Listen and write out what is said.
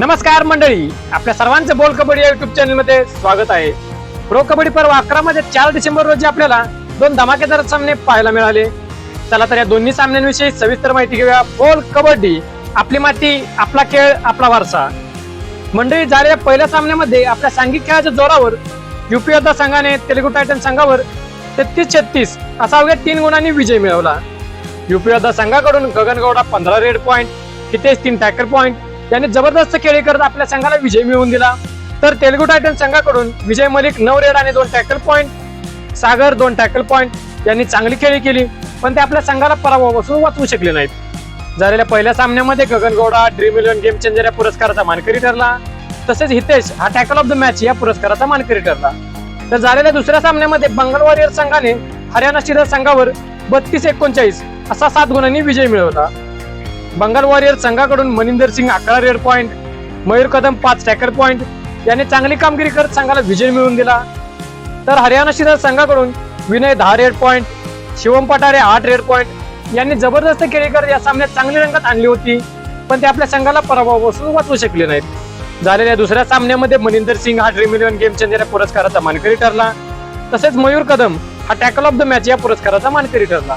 नमस्कार मंडळी आपल्या सर्वांचं बोल कबड्डी या युट्यूब चॅनलमध्ये स्वागत आहे. प्रो कबड्डी पर्व अकरा मध्ये चार डिसेंबर रोजी आपल्याला दोन धमाकेदार सामने पाहायला मिळाले. चला तर या दोन्ही सामन्यांविषयी सविस्तर माहिती घेऊया. बोल कबड्डी आपली माती आपला खेळ आपला वारसा. मंडळी झालेल्या पहिल्या सामन्यामध्ये आपल्या सांघिक खेळाच्या जोरावर युपी योद्धा संघाने तेलुगू टायटन संघावर तेहतीस छत्तीस असा अवघ्या तीन गुणांनी विजय मिळवला. युपी योद्धा संघाकडून गगनगौडा पंधरा रेड पॉईंट हितेश तीन टॅकर पॉईंट यांनी जबरदस्त खेळी करत आपल्या संघाला विजय मिळवून दिला. तर तेलगू टायटन संघाकडून विजय मलिक नऊ रेड आणि दोन टॅकल पॉईंट सागर दोन टॅकल पॉईंट यांनी चांगली खेळी केली पण ते आपल्या संघाला पराभवापासून वाचवू शकले नाहीत. झालेल्या पहिल्या सामन्यामध्ये Gagan Gowda dream eleven game changer या पुरस्काराचा मानकरी ठरला. तसेच हितेश हा टॅकल ऑफ द मॅच या पुरस्काराचा मानकरी ठरला. तर झालेल्या दुसऱ्या सामन्यामध्ये बंगाल वॉरियर संघाने हरियाणा शिरर संघावर बत्तीस एकोणचाळीस असा सात गुणांनी विजय मिळवला. बंगाल वॉरियर संघाकडून मनिंदर सिंग अकरा रेड पॉईंट मयूर कदम पाच टॅकर पॉईंट यांनी चांगली कामगिरी करत संघाला विजय मिळवून दिला. तर हरियाणा शिरर संघाकडून विनय दहा रेड पॉईंट शिवम पटारे आठ रेड पॉईंट यांनी जबरदस्त खेळी करत या सामन्यात चांगली रंगत आणली होती पण ते आपल्या संघाला पराभव बसून वाचवू शकले नाहीत. झालेल्या दुसऱ्या सामन्यामध्ये मनिंदर सिंग हा ड्रीम इलेव्हन गेम चेंजर या पुरस्काराचा मानकरी ठरला. तसेच मयूर कदम हा टॅकल ऑफ द मॅच या पुरस्काराचा मानकरी ठरला.